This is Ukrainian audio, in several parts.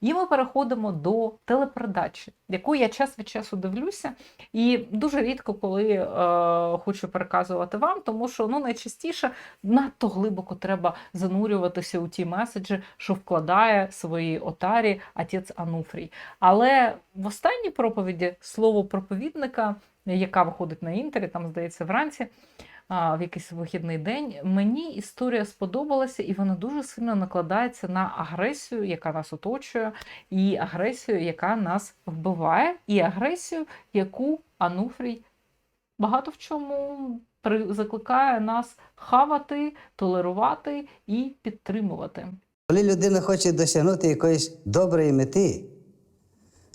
І ми переходимо до телепередачі, яку я час від часу дивлюся, і дуже рідко, коли е, хочу переказувати вам, тому що ну найчастіше надто глибоко треба занурюватися у ті меседжі, що вкладає свої отарі отець Ануфрій. Але в останній проповіді слово проповідника, яка виходить на інтері, там здається вранці. В якийсь вихідний день мені історія сподобалася, і вона дуже сильно накладається на агресію, яка нас оточує, і агресію, яка нас вбиває, і агресію, яку Ануфрій багато в чому закликає нас хавати, толерувати і підтримувати. Коли людина хоче досягнути якоїсь доброї мети,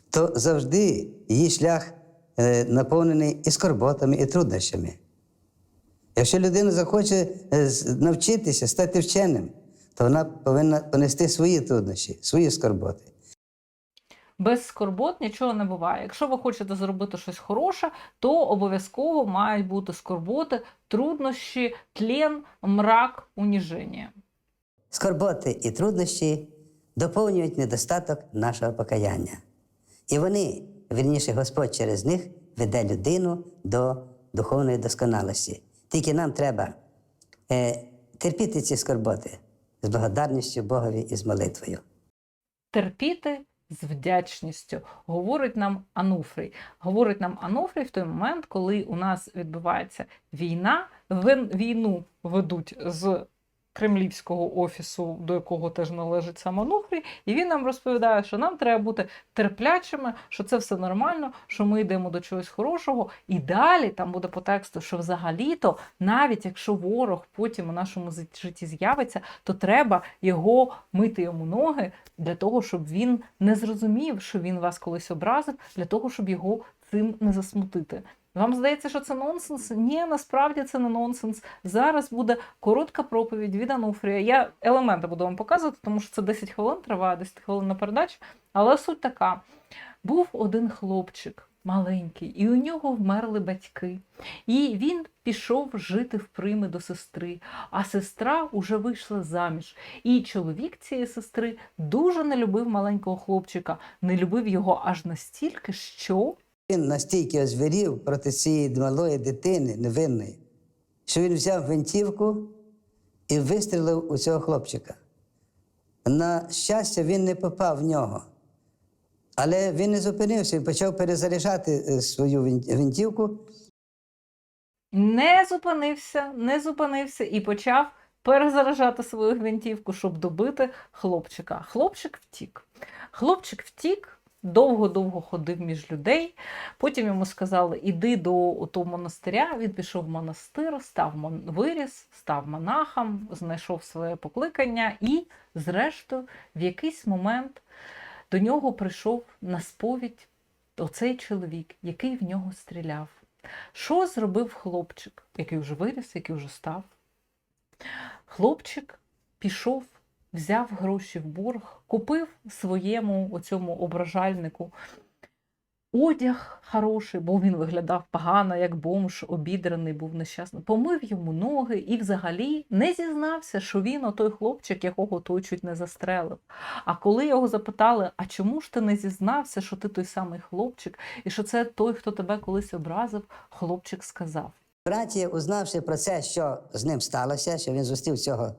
то завжди її шлях е, наповнений і скорботами, і труднощами. Якщо людина захоче е, навчитися, стати вченим, то вона повинна понести свої труднощі, свої скорботи. Без скорбот нічого не буває. Якщо ви хочете зробити щось хороше, то обов'язково мають бути скорботи, труднощі, тлен, мрак, уніження. Скорботи і труднощі доповнюють недостаток нашого покаяння. І вони, вірніше, Господь через них веде людину до духовної досконалості. Тільки нам треба е, терпіти ці скорботи з благодарністю Богові і з молитвою. терпіти з вдячністю, говорить нам Ануфрій. Говорить нам Ануфрій в той момент, коли у нас відбувається війна. Війну ведуть з кремлівського офісу, до якого теж належить сам Ануфрій, і він нам розповідає, що нам треба бути терплячими, що це все нормально, що ми йдемо до чогось хорошого. І далі там буде по тексту, що взагалі-то, навіть якщо ворог потім у нашому житті з'явиться, то треба його мити йому ноги для того, щоб він не зрозумів, що він вас колись образив, для того, щоб його цим не засмутити. Вам здається, що це нонсенс? Ні, насправді це не нонсенс. Зараз буде коротка проповідь від Ануфрія. Я елементи буду вам показувати, тому що це 10 хвилин триває, 10 хвилин на передачу. Але суть така: був один хлопчик маленький, і у нього вмерли батьки. І він пішов жити в прийми до сестри, а сестра уже вийшла заміж. І чоловік цієї сестри дуже не любив маленького хлопчика, не любив його аж настільки, що Він настільки озвірів проти цієї малої дитини невинної, що він взяв гвинтівку і вистрілив у цього хлопчика. На щастя, він не попав в нього. Але він не зупинився, він почав перезаряджати е, свою гвин- гвинтівку. не зупинився, не зупинився і почав перезаражати свою гвинтівку, щоб добити хлопчика. Хлопчик втік. Хлопчик втік. Довго-довго ходив між людей. Потім йому сказали: іди до того монастиря. Він пішов в монастир, став виріс, став монахом, знайшов своє покликання, і, зрештою, в якийсь момент до нього прийшов на сповідь оцей чоловік, який в нього стріляв. Що зробив хлопчик, який вже виріс, який вже став? Хлопчик пішов, взяв гроші в борг, купив своєму оцьому ображальнику одяг хороший, бо він виглядав погано, як бомж, обідраний, був нещасний. Помив йому ноги і взагалі не зізнався, що він отой хлопчик, якого той чуть не застрелив. А коли його запитали, а чому ж ти не зізнався, що ти той самий хлопчик, і що це той, хто тебе колись образив, хлопчик сказав. Братія, узнавши про це, що з ним сталося, що він зустрів цього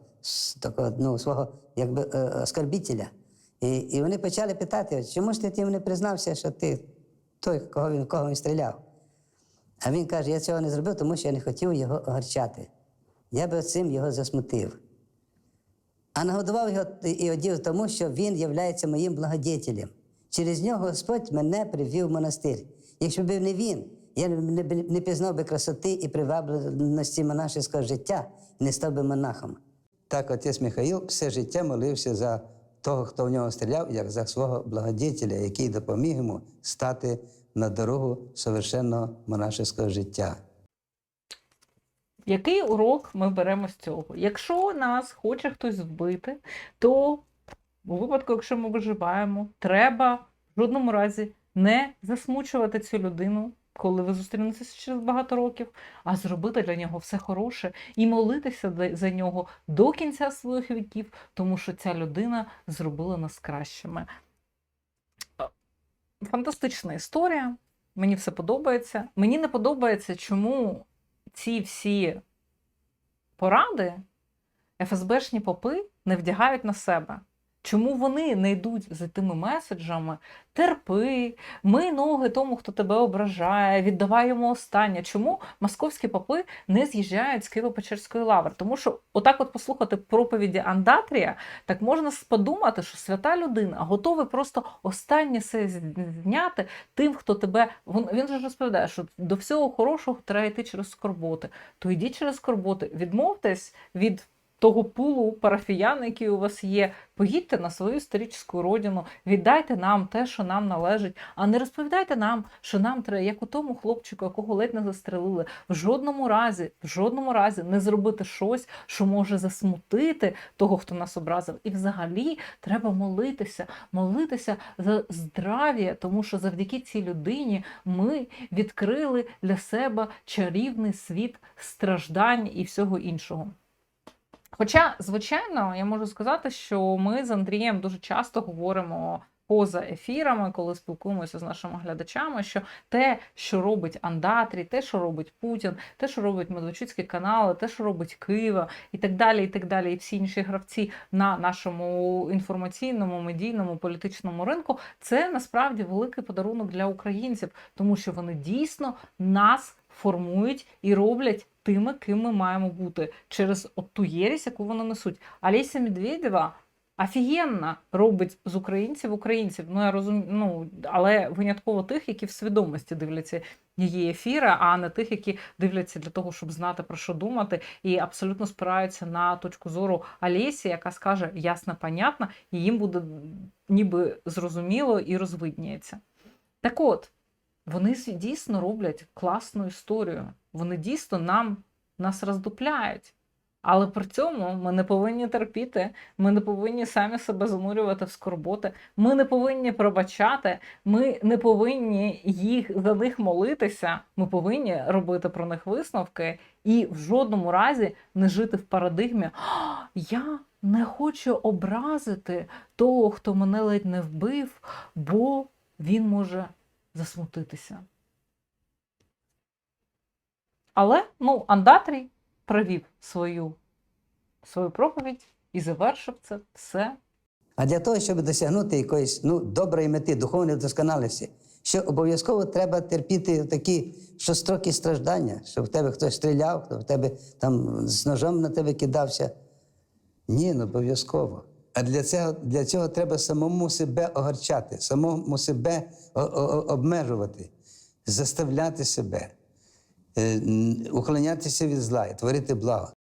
такого ну, свого якби, е. І, і вони почали питати, чому ж ти тим не признався, що ти той, кого він, кого він стріляв. А він каже, я цього не зробив, тому що я не хотів його огорчати. Я би цим його засмутив. А нагодував його і одів тому, що він є моїм благодетелем. Через нього Господь мене привів в монастир. Якщо б не він, я не, пізнав би красоти і привабленості монашеського життя не став би монахом. Так отець Михаїл все життя молився за того, хто в нього стріляв, як за свого благодетеля, який допоміг йому стати на дорогу совершенного монашеського життя. Який урок ми беремо з цього? Якщо нас хоче хтось вбити, то у випадку, якщо ми виживаємо, треба в жодному разі не засмучувати цю людину, коли ви зустрінетеся через багато років, а зробити для нього все хороше і молитися за- нього до кінця своїх віків, тому що ця людина зробила нас кращими. Фантастична історія. Мені все подобається. Мені не подобається, чому ці всі поради ФСБшні попи не вдягають на себе. Чому вони не йдуть за тими меседжами терпи, ми ноги тому, хто тебе ображає, віддавай йому останнє. Чому московські попи не з'їжджають з Києво-Печерської лаври? Тому що отак от послухати проповіді Андатрія, так можна подумати, що свята людина готова просто останнє все зняти тим, хто тебе. Він, він же розповідає, що до всього хорошого треба йти через скорботи. То йдіть через скорботи, відмовтесь від того пулу парафіян, який у вас є, поїдьте на свою історичну родину, віддайте нам те, що нам належить, а не розповідайте нам, що нам треба, як у тому хлопчику, якого ледь не застрелили, в жодному разі, в жодному разі не зробити щось, що може засмутити того, хто нас образив. І взагалі треба молитися, молитися за здрав'я, тому що завдяки цій людині ми відкрили для себе чарівний світ страждань і всього іншого. Хоча, звичайно, я можу сказати, що ми з Андрієм дуже часто говоримо поза ефірами, коли спілкуємося з нашими глядачами, що те, що робить Андатрій, те, що робить Путін, те, що робить Медведчуцькі канали, те, що робить Києва, і так далі, і так далі, і всі інші гравці на нашому інформаційному, медійному, політичному ринку, це насправді великий подарунок для українців, тому що вони дійсно нас формують і роблять тими, ким ми маємо бути через от ту єрість, яку вони несуть. Олеся Медведєва офігенно робить з українців українців. Ну я розумію, ну але винятково тих, які в свідомості дивляться її ефіри, а не тих, які дивляться для того, щоб знати про що думати, і абсолютно спираються на точку зору Олесі, яка скаже ясно, понятно, і їм буде ніби зрозуміло і розвидніється. Так от. Вони дійсно роблять класну історію. Вони дійсно нам нас роздупляють. Але при цьому ми не повинні терпіти, ми не повинні самі себе занурювати в скорботи, ми не повинні пробачати, ми не повинні їх за них молитися. Ми повинні робити про них висновки і в жодному разі не жити в парадигмі. Я не хочу образити того, хто мене ледь не вбив, бо він може засмутитися. Але ну, Андатрій провів свою, свою проповідь і завершив це все. А для того, щоб досягнути якоїсь ну, доброї мети, духовної досконалості, що обов'язково треба терпіти такі жорстокі страждання, щоб в тебе хтось стріляв, щоб в тебе там з ножом на тебе кидався. Ні, ну обов'язково. А для цього, для цього треба самому себе огорчати, самому себе обмежувати, заставляти себе, е, уклонятися від зла і творити благо.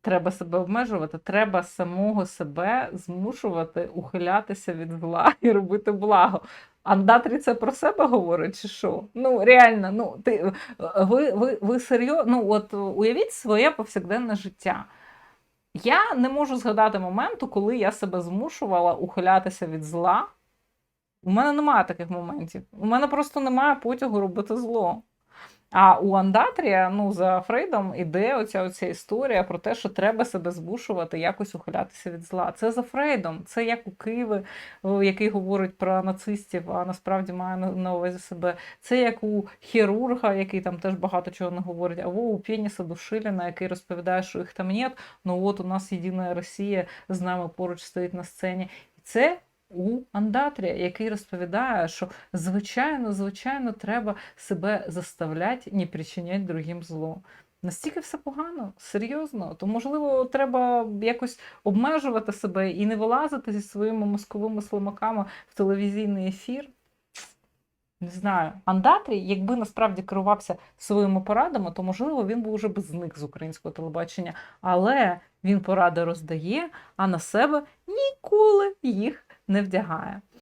Треба себе обмежувати, треба самого себе змушувати ухилятися від зла і робити благо. Андатрі це про себе говорить, чи що? Ну, реально, ну ти ви, ви, ви серйозно, ну от уявіть своє повсякденне життя. Я не можу згадати моменту, коли я себе змушувала ухилятися від зла. У мене немає таких моментів. У мене просто немає потягу робити зло. А у Андатрія, ну, за Фрейдом іде оця, оця історія про те, що треба себе змушувати якось ухилятися від зла. Це за Фрейдом. Це як у Києві, який говорить про нацистів, а насправді має на увазі себе. Це як у хірурга, який там теж багато чого не говорить, або у Пєніса Душиліна, який розповідає, що їх там нет, ну от у нас єдина Росія з нами поруч стоїть на сцені. Це у Андатрія, який розповідає, що звичайно, звичайно, треба себе заставляти не причиняти другим зло. Настільки все погано, серйозно. То, можливо, треба якось обмежувати себе і не вилазити зі своїми мозковими слимаками в телевізійний ефір. Не знаю, Андатрій, якби насправді керувався своїми порадами, то можливо він би вже б зник з українського телебачення. Але він поради роздає, а на себе ніколи їх не вдягає.